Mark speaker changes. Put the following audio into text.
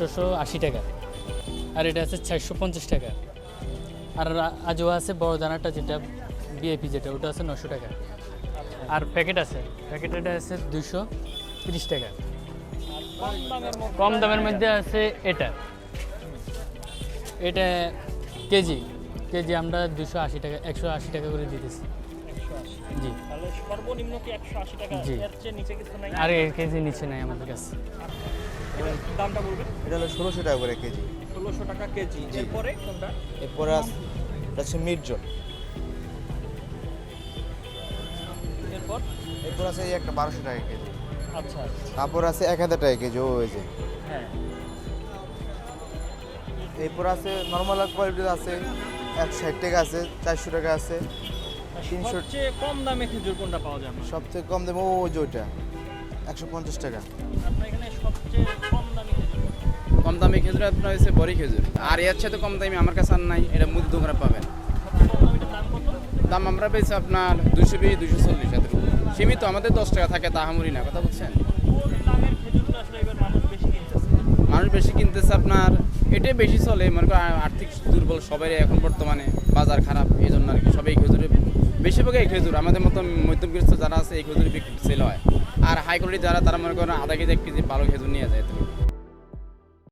Speaker 1: আটশোশো আশি টাকা। আর এটা আছে চারশো পঞ্চাশ টাকা। আর আজোয়া আছে বড় দানাটা যেটা বিএপি যেটা ওটা আছে নশো টাকা। আর প্যাকেট আছে প্যাকেট এটা আছে দুশো তিরিশ টাকা।
Speaker 2: কম দামের মধ্যে
Speaker 1: আছে এটা। এটা কেজি কেজি আমরা দুশো আশি টাকা একশো আশি টাকা করে দিতেছি। জি।
Speaker 2: সর্বনিম্ন কি একশো আশি টাকা?
Speaker 1: জি। আর এর কেজি নিচে নাই আমাদের কাছে।
Speaker 2: দামটা বলবেন?
Speaker 3: এটা হলো ষোলোশো টাকা করে কেজি।
Speaker 2: ষোলোশো টাকা কেজি। এরপরে কোনটা?
Speaker 3: এরপরে আছে এটা হচ্ছে মির্জন
Speaker 2: এরপর?
Speaker 3: এরপর আছে এই একটা বারোশো টাকা কেজি।
Speaker 2: আচ্ছা
Speaker 3: তারপর আছে এক হাজার টাকা কেজি ও ওই যে।
Speaker 2: হ্যাঁ।
Speaker 3: এরপর আছে নর্মাল কোয়ালিটির আছে এক ষাট টাকা আছে চারশো টাকা আছে তিনশো
Speaker 2: সবচেয়ে কম দামে খেজুর কোনটা পাওয়া যায় আপনার?
Speaker 3: সবথেকে কম দাম ও ওই যে ওইটা। একশো পঞ্চাশ টাকা।
Speaker 2: আপনার এখানে সবচেয়ে কম দামি খেজুর
Speaker 4: কম দামি খেজুর আপনার হচ্ছে বড়ি খেজুর। আর এর সাথে কম দামি আমার কাছে আর নাই এটা মুদি দোকানে পাবেন।
Speaker 2: দাম
Speaker 4: আমরা পেয়েছি আপনার দুশো বিশ দুশো চল্লিশ এত সীমিত আমাদের দশ টাকা থাকে তাহামুরি না কথা বলছেন?
Speaker 2: কোন দামের খেজুরটা আসলে এবার মানুষ বেশি কিনতেছে?
Speaker 4: মানুষ বেশি কিনতেছে আপনার এটাই বেশি চলে মনে করেন আর্থিক দুর্বল সবাই এখন বর্তমানে বাজার খারাপ এই জন্য আর কি সবাই খেজুরে বেশিরভাগ এই খেজুর। আমাদের মতো মধ্যমগ্রস্ত যারা আছে, এই খেজুর সেল হয়। আর হাই কোয়ালিটি যারা, তারা মনে করেন আধা কেজি, এক কেজি ভালো খেজুর নিয়ে যায়